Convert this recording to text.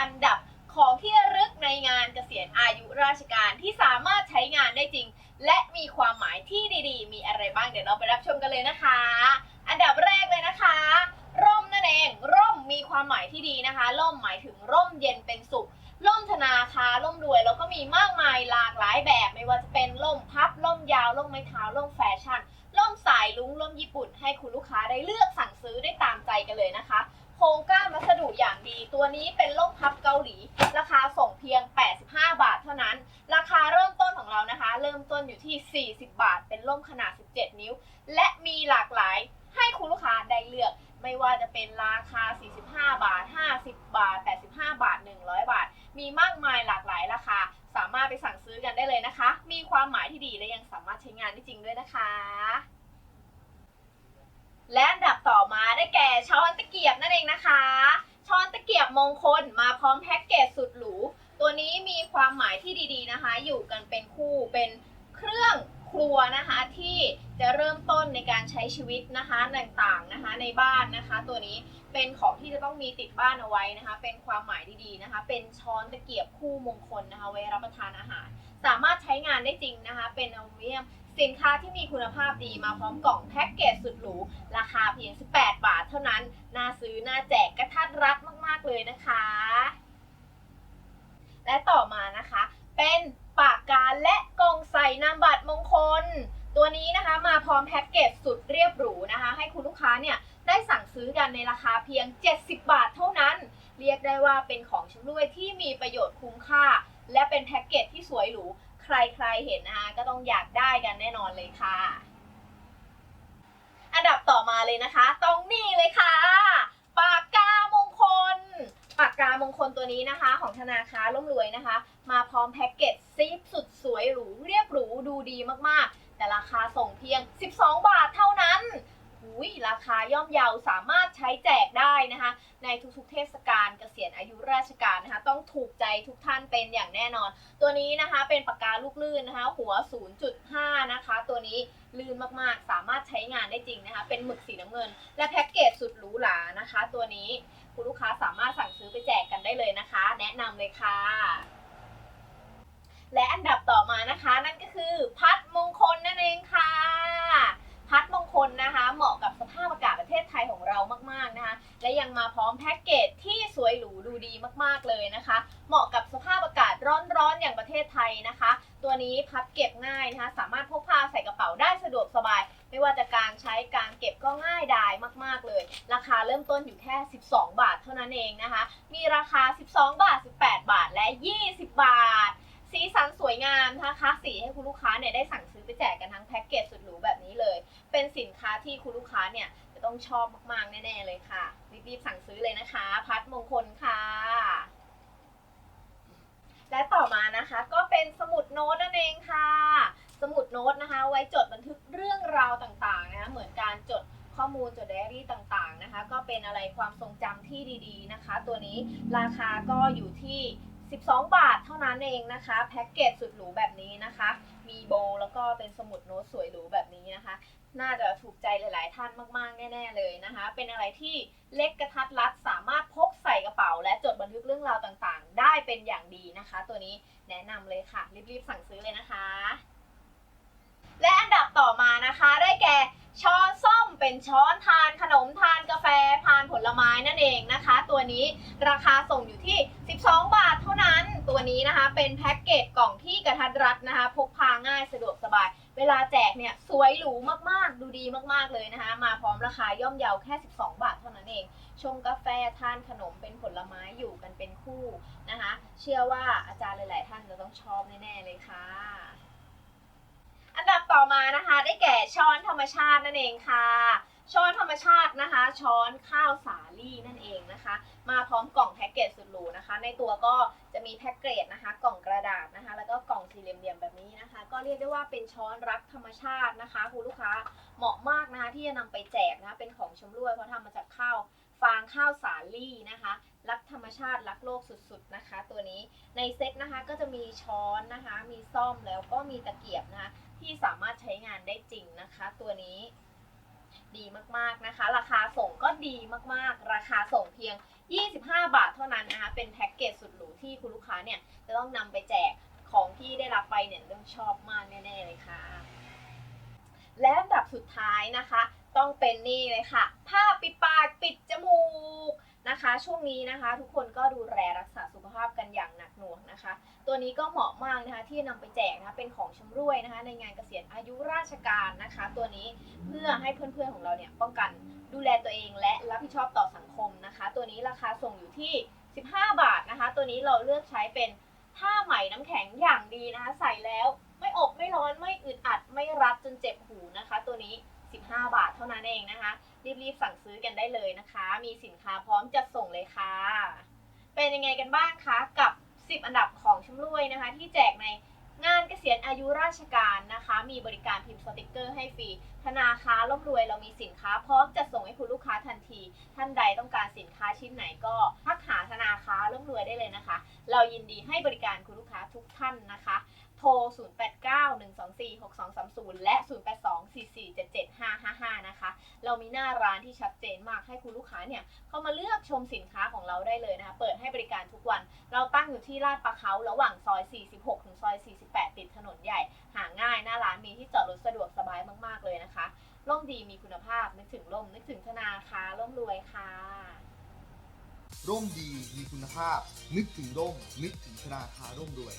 อันดับของที่ระลึกในงานเกษียณอายุราชการที่สามารถใช้งานได้จริง และมีความหมายที่ดีๆ มีอะไรบ้างเดี๋ยวเราไปรับชมกันเลยนะคะ อันดับแรกเลยนะคะ ร่มนั่นเองร่มมีความหมายที่ดีนะคะ ร่มหมายถึงร่มเย็นางดี ตัวนี้เป็นร่มพับเกาหลี ราคาส่งเพียง 85 บาทเท่านั้น ราคาเริ่มต้นของเรานะคะ เริ่มต้นอยู่ที่ 40 บาท เป็นร่มขนาด 17 นิ้ว และมีหลากหลายให้คุณลูกค้าได้เลือกไม่ว่าจะเป็นราคา 45 บาท 50 บาท 85 บาท 100 บาท มีมากมายหลากหลายราคา สามารถไปสั่งซื้อกันได้เลยนะคะ มีความหมายที่ดีและยังสามารถใช้งานได้จริงด้วยนะคะอันดับต่อมาได้แก่ช้อนตะเกียบนั่นเองนะคะ ช้อนตะเกียบ มงคลมาพร้อมแพ็กเกจสุดหรู ตัวนี้มีความหมายที่ดีๆนะคะ อยู่กันเป็นคู่เป็นเครื่องครัวนะคะที่จะเริ่มต้นในการใช้ชีวิตนะคะต่างๆนะคะในบ้านนะคะ ตัวนี้เป็นของที่จะต้องมีติดบ้านเอาไว้นะคะ เป็นความหมายดีๆนะคะ เป็นช้อนตะเกียบคู่มงคลนะคะไว้รับประทานอาหาร สามารถใช้งานได้จริงนะคะ เป็นอลูมิเนียม สินค้าที่มีคุณภาพดีมาพร้อมกล่องแพ็กเกจสุดหรู ราคาเพียง 18 บาทเท่านั้น น่าซื้อ น่าแจกกระทัดรัดมาก ๆ เลยนะคะ และต่อมานะคะ เป็นปากกาและกล่องใส่นามบัตรมงคล ตัวนี้นะคะมาพร้อมแพ็กเกจสุดเรียบหรูนะคะ ให้คุณลูกค้าเนี่ยได้สั่งซื้อกันในราคาเพียง 70 บาทเท่านั้น เรียกได้ว่าเป็นของชำร่วยที่มีประโยชน์ เป็นแพ็กเกจที่สวยหรู ใครๆเห็นนะคะก็ต้องอยากได้กันแน่นอนเลยค่ะ อันดับต่อมาเลยนะคะ ตรงนี้เลยค่ะ ปากกามงคล ปากกามงคลตัวนี้นะคะ ของธนาคารร่มรวยนะคะ มาพร้อมแพ็กเกจซีฟสุดสวยหรูเรียบหรูดูดีมากๆ แต่ราคาส่งเพียง 12 บาทเท่านั้น อุ้ยราคาย่อมเยาสามารถใช้แจกได้นะคะ ในทุกๆเทศกาลเกษียณอายุราชการนะคะ ต้องถูกใจทุกท่านเป็นอย่างแน่นอน ตัวนี้นะคะเป็นปากกาลูกลื่นนะคะ หัว 0.5 นะคะ ตัวนี้ลื่นมากๆ สามารถใช้งานได้จริงนะคะ เป็นหมึกสีน้ำเงิน และแพ็กเกจสุดหรูหรานะคะ ตัวนี้คุณลูกค้าสามารถสั่งซื้อไปแจกกันได้เลยนะคะ แนะนำเลยค่ะ และอันดับต่อมานะคะ นั่นก็คือพัดมงคลนั่นเองค่ะ คลนะคะ เหมาะกับสภาพอากาศประเทศไทยของเรามากๆนะคะ และยังมาพร้อมแพ็กเกจที่สวยหรูดูดีมากๆเลยนะคะ เหมาะกับสภาพอากาศร้อนๆอย่างประเทศไทยนะคะ ตัวนี้พับเก็บง่ายนะคะ สามารถพกพาใส่กระเป๋าได้สะดวกสบาย ไม่ว่าจะการใช้การเก็บก็ง่ายดายมาก ๆเลย ราคาเริ่มต้นอยู่แค่ 12 บาทเท่านั้นเองนะคะ มีราคา 12 บาท 18 บาทและ 20 บาท สีสันสวยงามนะคะสีให้คุณลูกค้าเนี่ยได้สั่งซื้อไปแจกกันทั้งแพ็กเกจ เป็นสินค้าที่คุณลูกค้าเนี่ยจะต้องชอบมากๆ แน่ๆเลยค่ะ รีบๆสั่งซื้อเลยนะคะ พัดมงคลค่ะ และต่อมานะคะก็เป็นสมุดโน้ตนั่นเองค่ะ สมุดโน้ตนะคะ ไว้จดบันทึกเรื่องราวต่างๆนะคะเหมือนการจดข้อมูลจดไดอารี่ต่างๆนะคะ ก็เป็นอะไรความทรงจำที่ดีๆนะคะ ตัวนี้ราคาก็อยู่ที่ 12 บาทเท่านั้นเองนะคะ แพ็กเกจสุดหรูแบบนี้นะคะ มีโบแล้วก็เป็นสมุดโน้ตสวยหรูแบบนี้นะคะ น่าจะถูกใจหลาย ๆ ท่านมาก ๆ แน่ ๆ เลยนะคะ เป็นอะไรที่เล็กกระทัดรัดสามารถพกใส่กระเป๋า และจดบันทึกเรื่องราวต่าง ๆ ได้เป็นอย่างดีนะคะ ตัวนี้แนะนำเลยค่ะ รีบ ๆ สั่งซื้อเลยนะคะ และอันดับต่อมานะคะได้แก่ช้อนส้อมเป็นช้อนทานขนมทานกาแฟทานผลไม้นั่นเองนะคะ ตัวนี้ราคาส่งอยู่ที่ 12 บาท ท่านั้นตัวนี้นะคะ เป็นแพ็กเกจกล่องที่กระทัดรัดนะคะ พกพาง่ายสะดวกสบาย เวลาแจกเนี่ยสวยหรูมากๆ ดูดีมากๆเลยนะคะ มาพร้อมราคาย่อมเยาแค่ 12 บาทเท่านั้นเอง ชงกาแฟทานขนมเป็นผลไม้อยู่กันเป็นคู่นะคะ เชื่อว่าอาจารย์หลาย ๆ ท่านจะต้องชอบแน่ๆเลยค่ะ อันดับต่อมานะคะ ได้แก่ช้อนธรรมชาตินั่นเองค่ะ ช้อนธรรมชาตินะคะ ช้อนข้าวสาลี่นั่นเองนะคะ มาพร้อมกล่องแพ็กเกจสุดหรูนะคะ ในตัวก็จะมีแพ็กเกจนะคะ กล่องกระดาษนะคะ แล้วก็กล่องสี่เหลี่ยมๆแบบนี้นะคะ ก็เรียกได้ว่าเป็นช้อนรักธรรมชาตินะคะคุณลูกค้าเหมาะมากนะคะที่จะนำไปแจกนะคะเป็นของชำร่วยเพราะทำมาจากข้าวฟางข้าวสาลี่นะคะ รักธรรมชาติรักโลกสุดๆนะคะ ตัวนี้ในเซ็ตนะคะก็จะมีช้อนนะคะ มีซ่อมแล้วก็มีตะเกียบนะคะที่สามารถใช้งานได้จริงนะคะ ตัวนี้ ดีมากๆนะคะ ราคาส่งก็ดีมากๆ ราคาส่งเพียง 25 บาทเท่านั้นนะคะ เป็นแพ็กเกจสุดหรูที่คุณลูกค้าเนี่ยจะต้องนำไปแจกของที่ได้รับไปเนี่ยต้องชอบมากแน่ๆเลยค่ะ และอันดับสุดท้ายนะคะ ต้องเป็นนี่เลยค่ะ ผ้าปิดปากปิดจมูก นะคะ ช่วงนี้นะคะ ทุกคนก็ดูแลรักษาสุขภาพกันอย่างหนักหน่วงนะคะ ตัวนี้ก็เหมาะมากนะคะที่นำไปแจกนะคะเป็นของชำร่วยนะคะ ในงานเกษียณอายุราชการนะคะ ตัวนี้เพื่อให้เพื่อนๆของเราเนี่ยป้องกันดูแลตัวเองและรับผิดชอบต่อสังคมนะคะ ตัวนี้ราคาส่งอยู่ที่ 15 บาทนะคะ ตัวนี้เราเลือกใช้เป็นผ้าไหมน้ำแข็งอย่างดีนะคะ ใส่แล้วไม่อบไม่ร้อนไม่อึดอัดไม่รัดจนเจ็บหูนะคะ ตัวนี้ 15 บาทเท่านั้นเองนะคะ รีบๆสั่งซื้อกันได้เลยนะคะ มีสินค้าพร้อมจัดส่งเลยค่ะ เป็นยังไงกันบ้างคะกับ 10 อันดับของชำร่วยนะคะ ที่แจกในงานเกษียณอายุราชการนะคะ มีบริการพิมพ์สติกเกอร์ให้ฟรีธนาคารร่ำรวยเรามีสินค้าพร้อมจัดส่งให้คุณลูกค้าทันที ท่านใดต้องการสินค้าชิ้นไหนก็ทักหาธนาคารร่ำรวยได้เลยนะคะ เรายินดีให้บริการคุณลูกค้าทุกท่านนะคะ โทร 0891246230 และ 0824477555 นะคะ เรามีหน้าร้านที่ชัดเจนมากให้คุณลูกค้าเนี่ยเข้ามาเลือกชมสินค้าของเราได้เลยนะคะ เปิดให้บริการทุกวัน เราตั้งอยู่ที่ลาดประเขาระหว่างซอย 46 ถึงซอย 48 ติดถนนใหญ่ หาง่ายหน้าร้านมีที่จอดรถสะดวกสบายมาก ๆ เลยนะคะ ร่มดีมีคุณภาพ นึกถึงร่มนึกถึงธนาคารร่มรวยค่ะ ร่มดีมีคุณภาพ นึกถึงร่ม นึกถึงธนาคารร่มรวย